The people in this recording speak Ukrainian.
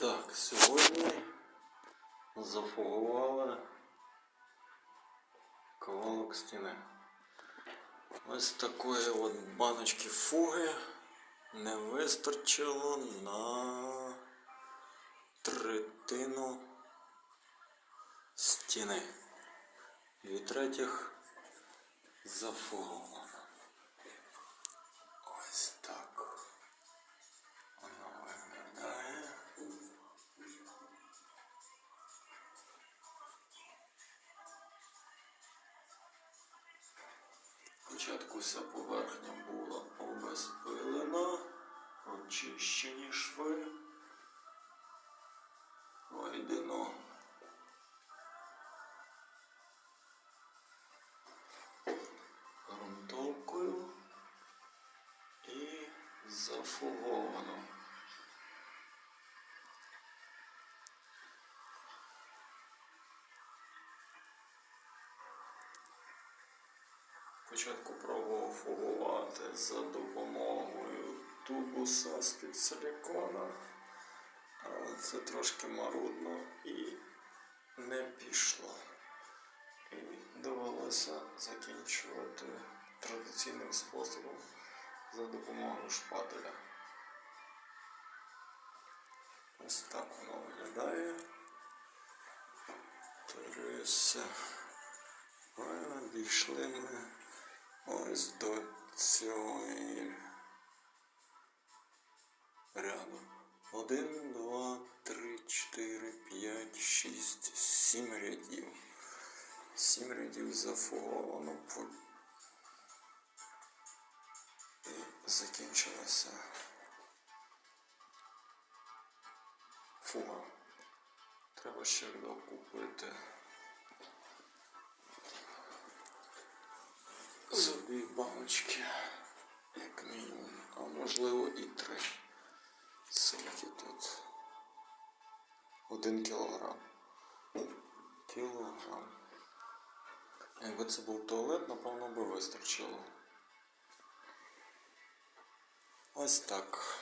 Так, сьогодні зафугували ковалок стіни. Ось такої от баночки фуги не вистачило на третину стіни. І третіх зафуговано. Спочатку вся поверхня була обезпилена, очищені шви, вийдено грунтовкою і зафуговано. Спочатку пробував фугувати за допомогою тубуса з-під силікона, але це трошки марудно і не пішло. І довелося закінчувати традиційним способом за допомогою шпателя. Ось так воно виглядає. Дивлюся. Правильно, дійшли ми ось до цього ряду. Один, два, три, чотири, п'ять, шість, сім рядів. Сім рядів зафуговано по і закінчилася фуга. Треба ще докупити. За дві баночки, як мінімум, а можливо і три. Скільки тут? Один кілограм. Кілограм. Якби це був туалет, напевно би вистачило. Ось так.